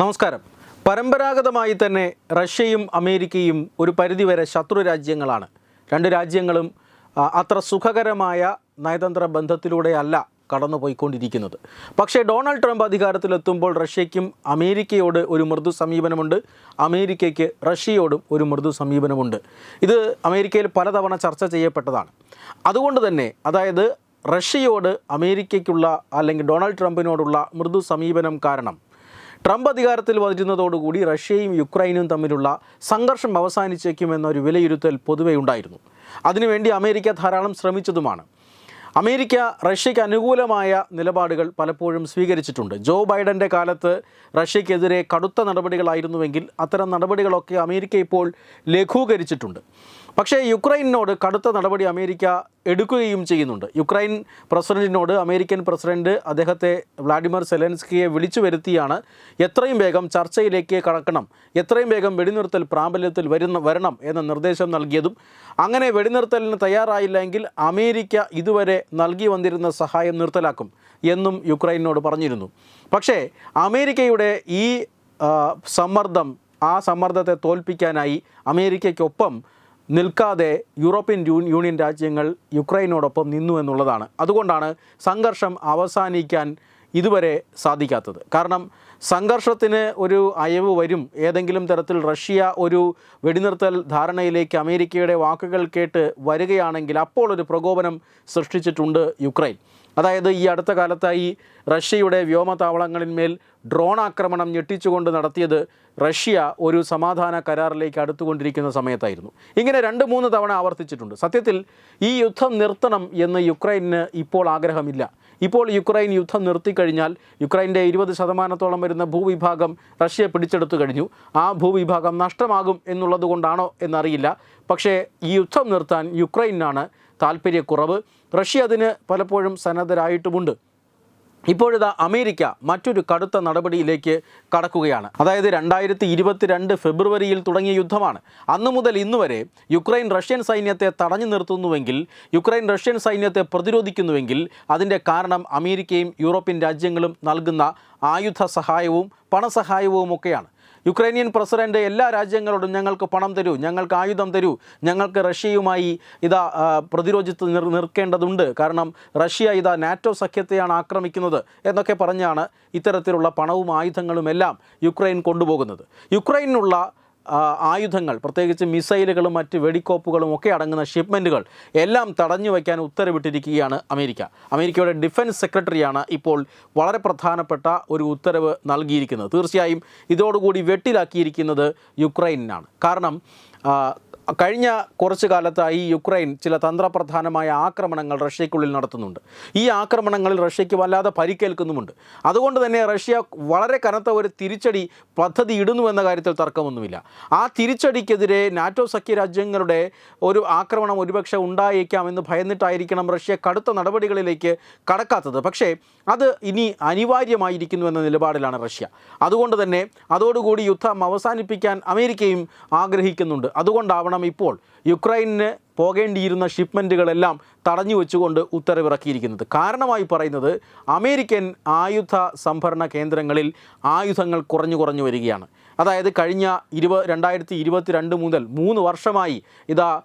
നമസ്കാരം. പരമ്പരാഗതമായി തന്നെ റഷ്യയും അമേരിക്കയും ഒരു പരിധിവരെ ശത്രു രാജ്യങ്ങളാണ്. രണ്ട് രാജ്യങ്ങളും അത്ര സുഖകരമായ നയതന്ത്ര ബന്ധത്തിലൂടെയല്ല കടന്നുപോയിക്കൊണ്ടിരിക്കുന്നത്. പക്ഷേ ഡൊണാൾഡ് ട്രംപ് അധികാരത്തിലെത്തുമ്പോൾ റഷ്യയ്ക്കും അമേരിക്കയോട് ഒരു മൃദു സമീപനമുണ്ട്. അമേരിക്കയ്ക്ക് റഷ്യയോടും ഒരു മൃദു സമീപനമുണ്ട്. ഇത് അമേരിക്കയിൽ പലതവണ ചർച്ച ചെയ്യപ്പെട്ടതാണ്. അതുകൊണ്ട് തന്നെ അതായത് റഷ്യയോട് അമേരിക്കയ്ക്കുള്ള അല്ലെങ്കിൽ ഡൊണാൾഡ് ട്രംപിനോടുള്ള മൃദു സമീപനം കാരണം ട്രംപ് അധികാരത്തിൽ വരുന്നതോടുകൂടി റഷ്യയും യുക്രൈനും തമ്മിലുള്ള സംഘർഷം അവസാനിച്ചേക്കുമെന്നൊരു വിലയിരുത്തൽ പൊതുവെ ഉണ്ടായിരുന്നു. അതിനുവേണ്ടി അമേരിക്ക ധാരാളം ശ്രമിച്ചതുമാണ്. അമേരിക്ക റഷ്യയ്ക്ക് അനുകൂലമായ നിലപാടുകൾ പലപ്പോഴും സ്വീകരിച്ചിട്ടുണ്ട്. ജോ ബൈഡന്റെ കാലത്ത് റഷ്യക്കെതിരെ കടുത്ത നടപടികളായിരുന്നുവെങ്കിൽ അത്തരം നടപടികളൊക്കെ അമേരിക്ക ഇപ്പോൾ ലഘൂകരിച്ചിട്ടുണ്ട്. പക്ഷേ യുക്രൈനോട് കടുത്ത നടപടി അമേരിക്ക എടുക്കുകയും ചെയ്യുന്നുണ്ട്. യുക്രൈൻ പ്രസിഡന്റിനോട് അമേരിക്കൻ പ്രസിഡന്റ് അദ്ദേഹത്തെ വ്ളാഡിമിർ സെലൻസ്കിയെ വിളിച്ചു വരുത്തിയാണ്. എത്രയും വേഗം ചർച്ചയിലേക്ക് കടക്കണം. എത്രയും വേഗം വെടിനിർത്തൽ പ്രാബല്യത്തിൽ വരുന്ന വരണം എന്ന നിർദ്ദേശം നൽകിയതും അങ്ങനെ വെടിനിർത്തലിന് തയ്യാറായില്ലെങ്കിൽ അമേരിക്ക ഇതുവരെ നൽകി വന്നിരുന്ന സഹായം നിർത്തലാക്കും എന്നും യുക്രൈനോട് പറഞ്ഞിരുന്നു. പക്ഷേ അമേരിക്കയുടെ ഈ സമ്മർദ്ദം ആ സമ്മർദ്ദത്തെ തോൽപ്പിക്കാനായി അമേരിക്കയ്ക്കൊപ്പം നിൽക്കാതെ യൂറോപ്യൻ യൂണിയൻ രാജ്യങ്ങൾ യുക്രൈനോടൊപ്പം നിന്നു എന്നുള്ളതാണ്. അതുകൊണ്ടാണ് സംഘർഷം അവസാനിക്കാൻ ഇതുവരെ സാധിക്കാത്തത്. കാരണം സംഘർഷത്തിന് ഒരു അയവ് വരും. ഏതെങ്കിലും തരത്തിൽ റഷ്യ ഒരു വെടിനിർത്തൽ ധാരണയിലേക്ക് അമേരിക്കയുടെ വാക്കുകൾ കേട്ട് വരികയാണെങ്കിൽ അപ്പോൾ ഒരു പ്രകോപനം സൃഷ്ടിച്ചിട്ടുണ്ട് യുക്രൈൻ. അതായത് ഈ അടുത്ത കാലത്തായി റഷ്യയുടെ വ്യോമതാവളങ്ങളിന്മേൽ ഡ്രോൺ ആക്രമണം ഞെട്ടിച്ചുകൊണ്ട് നടത്തിയത് റഷ്യ ഒരു സമാധാന കരാറിലേക്ക് അടുത്തുകൊണ്ടിരിക്കുന്ന സമയത്തായിരുന്നു. ഇങ്ങനെ രണ്ട് മൂന്ന് തവണ ആവർത്തിച്ചിട്ടുണ്ട്. സത്യത്തിൽ ഈ യുദ്ധം നിർത്തണം എന്ന് യുക്രൈന് ഇപ്പോൾ ആഗ്രഹമില്ല. ഇപ്പോൾ യുക്രൈൻ യുദ്ധം നിർത്തിക്കഴിഞ്ഞാൽ യുക്രൈന്റെ ഇരുപത് ശതമാനത്തോളം വരുന്ന ഭൂവിഭാഗം റഷ്യ പിടിച്ചെടുത്തു കഴിഞ്ഞു. ആ ഭൂവിഭാഗം നഷ്ടമാകും എന്നുള്ളത് കൊണ്ടാണോ എന്നറിയില്ല. പക്ഷേ ഈ യുദ്ധം നിർത്താൻ യുക്രൈനാണ് താല്പര്യക്കുറവ്. റഷ്യ അതിന് പലപ്പോഴും സന്നദ്ധരായിട്ടുമുണ്ട്. ഇപ്പോഴിതാ അമേരിക്ക മറ്റൊരു കടുത്ത നടപടിയിലേക്ക് കടക്കുകയാണ്. അതായത് രണ്ടായിരത്തി ഇരുപത്തിരണ്ട് ഫെബ്രുവരിയിൽ തുടങ്ങിയ യുദ്ധമാണ്. അന്നു മുതൽ ഇന്നു വരെ യുക്രൈൻ റഷ്യൻ സൈന്യത്തെ തടഞ്ഞു നിർത്തുന്നുവെങ്കിൽ യുക്രൈൻ റഷ്യൻ സൈന്യത്തെ പ്രതിരോധിക്കുന്നുവെങ്കിൽ അതിന്റെ കാരണം അമേരിക്കയും യൂറോപ്യൻ രാജ്യങ്ങളും നൽകുന്ന ആയുധ സഹായവും പണസഹായവും ഒക്കെയാണ് യുക്രൈനിയൻ പ്രസിഡന്റ് എല്ലാ രാജ്യങ്ങളോടും ഞങ്ങൾക്ക് പണം തരൂ ഞങ്ങൾക്ക് ആയുധം തരൂ ഞങ്ങൾക്ക് റഷ്യയുമായി ഇതാ പ്രതിരോധിച്ച് നിർ നിൽക്കേണ്ടതുണ്ട്. കാരണം റഷ്യ ഇതാ നാറ്റോ സഖ്യത്തെയാണ് ആക്രമിക്കുന്നത് എന്നൊക്കെ പറഞ്ഞാണ് ഇത്തരത്തിലുള്ള പണവും ആയുധങ്ങളും എല്ലാം യുക്രൈൻ കൊണ്ടുപോകുന്നത്. യുക്രൈനുള്ള ആ, ആയുധങ്ങൾ പ്രത്യേകിച്ച് മിസൈലുകളും മറ്റ് വെടിക്കോപ്പുകളും ഒക്കെ അടങ്ങുന്ന ഷിപ്മെന്റുകൾ എല്ലാം തടഞ്ഞു വയ്ക്കാൻ ഉത്തരവിട്ടിരിക്കുകയാണ് അമേരിക്ക. അമേരിക്കയുടെ ഡിഫൻസ് സെക്രട്ടറിയാണ് ഇപ്പോൾ വളരെ പ്രധാനപ്പെട്ട ഒരു ഉത്തരവ് നൽകിയിരിക്കുന്നത്. തീർച്ചയായും ഇതോടുകൂടി വെട്ടിലാക്കിയിരിക്കുന്നത് യുക്രൈനാണ് കാരണം കഴിഞ്ഞ കുറച്ചു കാലത്തായി യുക്രൈൻ ചില തന്ത്രപ്രധാനമായ ആക്രമണങ്ങൾ റഷ്യയ്ക്കുള്ളിൽ നടത്തുന്നുണ്ട്. ഈ ആക്രമണങ്ങളിൽ റഷ്യയ്ക്ക് വല്ലാതെ പരിക്കേൽക്കുന്നുമുണ്ട്. അതുകൊണ്ട് തന്നെ റഷ്യ വളരെ കനത്ത ഒരു തിരിച്ചടി പദ്ധതി ഇടുന്നു എന്ന കാര്യത്തിൽ തർക്കമൊന്നുമില്ല. ആ തിരിച്ചടിക്കെതിരെ നാറ്റോ സഖ്യ രാജ്യങ്ങളുടെ ഒരു ആക്രമണം ഒരുപക്ഷെ ഉണ്ടായേക്കാം എന്ന് ഭയന്നിട്ടായിരിക്കണം റഷ്യ കടുത്ത നടപടികളിലേക്ക് കടക്കാത്തത്. പക്ഷേ അത് ഇനി അനിവാര്യമായിരിക്കുന്നു എന്ന നിലപാടിലാണ് റഷ്യ. അതുകൊണ്ട് തന്നെ അതോടുകൂടി യുദ്ധം അവസാനിപ്പിക്കാൻ അമേരിക്കയും ആഗ്രഹിക്കുന്നുണ്ട്. അതുകൊണ്ടാവണം ഇപ്പോൾ യുക്രൈനിന് പോകേണ്ടിയിരുന്ന ഷിപ്മെന്റുകളെല്ലാം തടഞ്ഞു വെച്ചുകൊണ്ട് ഉത്തരവിറക്കിയിരിക്കുന്നത്. കാരണമായി പറയുന്നത് അമേരിക്കൻ ആയുധ സംഭരണ കേന്ദ്രങ്ങളിൽ ആയുധങ്ങൾ കുറഞ്ഞു കുറഞ്ഞു വരികയാണ്. അതായത് കഴിഞ്ഞ ഇരുപ രണ്ടായിരത്തി ഇരുപത്തി രണ്ട് മുതൽ മൂന്ന് വർഷമായി ഇതാ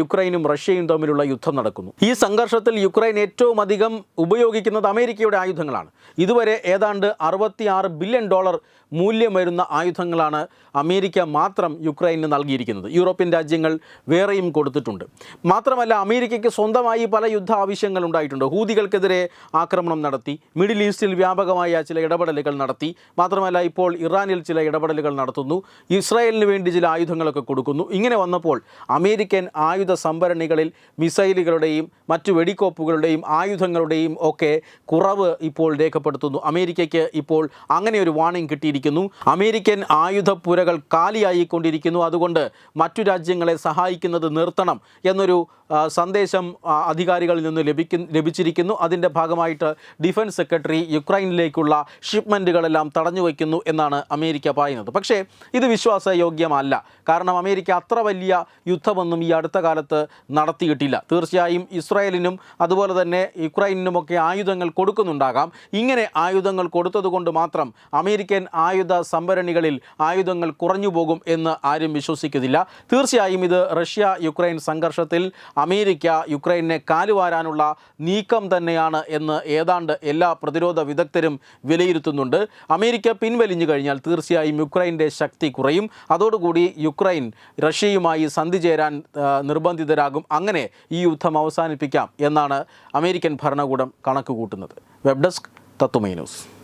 യുക്രൈനും റഷ്യയും തമ്മിലുള്ള യുദ്ധം നടക്കുന്നു. ഈ സംഘർഷത്തിൽ യുക്രൈൻ ഏറ്റവും അധികം ഉപയോഗിക്കുന്നത് അമേരിക്കയുടെ ആയുധങ്ങളാണ്. ഇതുവരെ ഏതാണ്ട് അറുപത്തിയാറ് ബില്യൺ ഡോളർ മൂല്യം വരുന്ന ആയുധങ്ങളാണ് അമേരിക്ക മാത്രം യുക്രൈന് നൽകിയിരിക്കുന്നത്. യൂറോപ്യൻ രാജ്യങ്ങൾ വേറെയും കൊടുത്തിട്ടുണ്ട്. മാത്രമല്ല അമേരിക്കയ്ക്ക് സ്വന്തമായി പല യുദ്ധ ആവശ്യങ്ങൾ ഉണ്ടായിട്ടുണ്ട്. ഹൂതികൾക്കെതിരെ ആക്രമണം നടത്തി മിഡിൽ ഈസ്റ്റിൽ വ്യാപകമായ ചില ഇടപെടലുകൾ നടത്തി മാത്രമല്ല ഇപ്പോൾ ഇറാനിൽ ചില ഇടപെടലുകൾ നടത്തുന്നു. ഇസ്രായേലിന് വേണ്ടി ചില ആയുധങ്ങളൊക്കെ കൊടുക്കുന്നു. ഇങ്ങനെ വന്നപ്പോൾ അമേരിക്കൻ ആയുധ സംഭരണികളിൽ മിസൈലുകളുടെയും മറ്റു വെടിക്കോപ്പുകളുടെയും ആയുധങ്ങളുടെയും ഒക്കെ കുറവ് ഇപ്പോൾ രേഖപ്പെടുത്തുന്നു. അമേരിക്കയ്ക്ക് ഇപ്പോൾ അങ്ങനെ ഒരു വാണിംഗ് കിട്ടിയിരിക്കുന്നു. അമേരിക്കൻ ആയുധപ്പുരകൾ കാലിയായിക്കൊണ്ടിരിക്കുന്നു. അതുകൊണ്ട് മറ്റു രാജ്യങ്ങളെ സഹായിക്കുന്നത് നിർത്തണം എന്നൊരു സന്ദേശം അധികാരികളിൽ നിന്ന് ലഭിക്കും ലഭിച്ചിരിക്കുന്നു. അതിന്റെ ഭാഗമായിട്ട് ഡിഫൻസ് സെക്രട്ടറി യുക്രൈനിലേക്കുള്ള ഷിപ്മെന്റുകളെല്ലാം തടഞ്ഞു വയ്ക്കുന്നു എന്നാണ് അമേരിക്ക പറയുന്നത്. പക്ഷേ ഇത് വിശ്വാസയോഗ്യമല്ല. കാരണം അമേരിക്ക അത്ര വലിയ യുദ്ധമൊന്നും ഈ അടുത്ത കാലത്ത് നടത്തിയിട്ടില്ല. തീർച്ചയായും ഇസ്രായേലിനും അതുപോലെ തന്നെ യുക്രൈനിനുമൊക്കെ ആയുധങ്ങൾ കൊടുക്കുന്നുണ്ടാകാം. ഇങ്ങനെ ആയുധങ്ങൾ കൊടുത്തതുകൊണ്ട് മാത്രം അമേരിക്കൻ ആയുധ സംഭരണികളിൽ ആയുധങ്ങൾ കുറഞ്ഞു പോകും എന്ന് ആരും വിശ്വസിക്കുന്നില്ല. തീർച്ചയായും ഇത് റഷ്യ യുക്രൈൻ സംഘർഷത്തിൽ അമേരിക്ക യുക്രൈനെ കാലുവാരാനുള്ള നീക്കം തന്നെയാണ് എന്ന് ഏതാണ്ട് എല്ലാ പ്രതിരോധ വിദഗ്ധരും വിലയിരുത്തുന്നുണ്ട്. അമേരിക്ക പിൻവലിഞ്ഞു കഴിഞ്ഞാൽ തീർച്ചയായും യുക്രൈന്റെ ശക്തി കുറയും. അതോടുകൂടി യുക്രൈൻ റഷ്യയുമായി സന്ധി ചേരാൻ നിർബന്ധിതരാകും. അങ്ങനെ ഈ യുദ്ധം അവസാനിപ്പിക്കാം എന്നാണ് അമേരിക്കൻ ഭരണകൂടം കണക്ക് കൂട്ടുന്നത്. Web desk Tatwamayi news.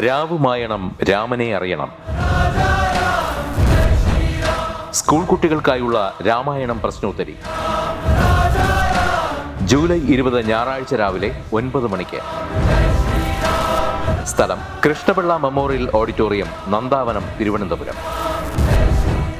രാവുമായണം രാമനെ അറിയണം. സ്കൂൾ കുട്ടികൾക്കായുള്ള രാമായണം പ്രശ്നോത്തരി. ജൂലൈ ഇരുപത് ഞായറാഴ്ച രാവിലെ ഒൻപത് മണിക്ക്. സ്ഥലം കൃഷ്ണപിള്ള മെമ്മോറിയൽ ഓഡിറ്റോറിയം നന്ദാവനം തിരുവനന്തപുരം.